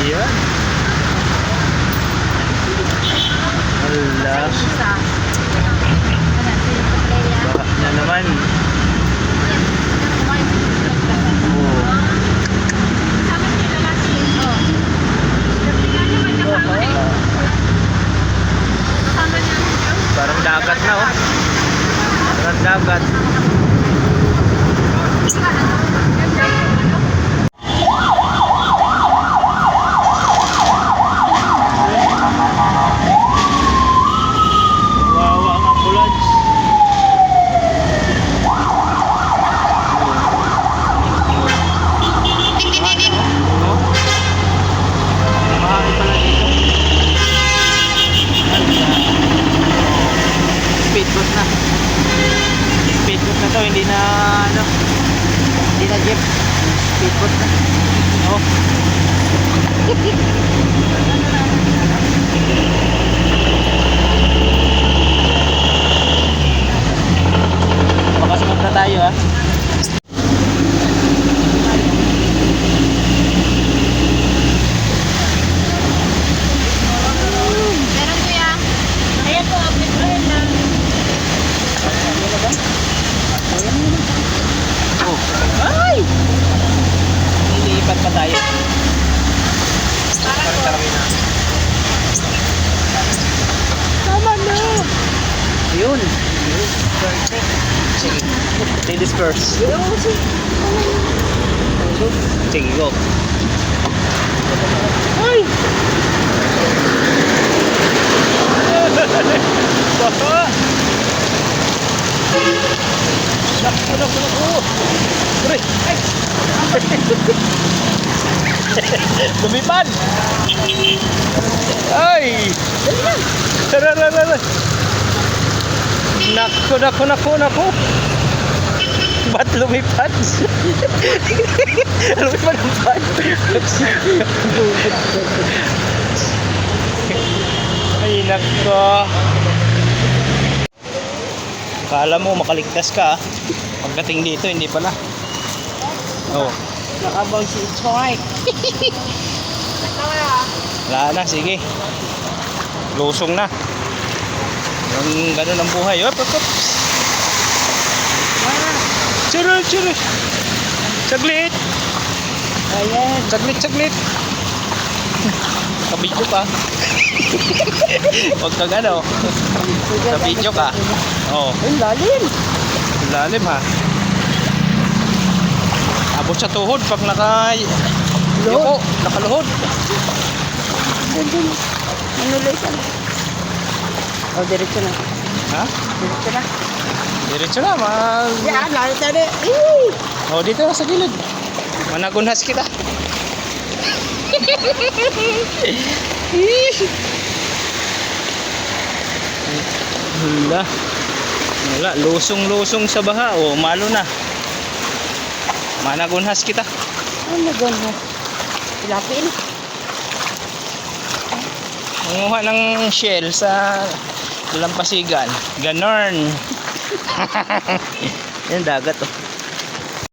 Yan. Hala. Baha na naman. Oh. Parang dagat na oh. Parang dagat. Wawa ang ambulance. Mahal na, oh. Mahal pala dito. Speedboat na. Speedboat na to, hindi na ano. Hindi na jeep. Speedboat na. Oh. Makasunod na tayo ah. Meron kuya. Ayan po, update ko yun lang. Oh. Ay! Nilipat pa tayo. Para po. Tama na! Yun. Sige. Ladies first. Sige, go. Ay! Baka! Naku, naku, naku! Aray! Ay! Lumipad! Ay! Tara, tara, tara! Naku, naku, naku, naku! Ba't lumipad? lumipad ang pad. Ay, nako. Kala mo makaligtas ka ah. Pagdating dito, hindi pala. Oh, Nakabang si Choy. wala na, sige. Lusong na. Yung ganun ang buhay. Op, op, op. Churro, churro. Saglit. Ayan. Saglit, saglit. Kabidyo ka. Huwag kang ano. Kabidyo ka. Oo. Ang lalim. Lalim ha. Abot sa tuhod pag naka yuko, nakaluhod. Andun. Manuloy na. Oh, diretso na. Ha? Diretso na. Diretso na, mag... Yan, lalit na rin. Eh! Oh, dito na sa gilid. Managunhas kita. Wala. Wala, lusong-lusong sa baha. Oh, malo na. Managunhas kita. Ano gano'n mo? Tilapin. Manguha ng shell sa dalampasigan. Ganorn. Yan dagat oh.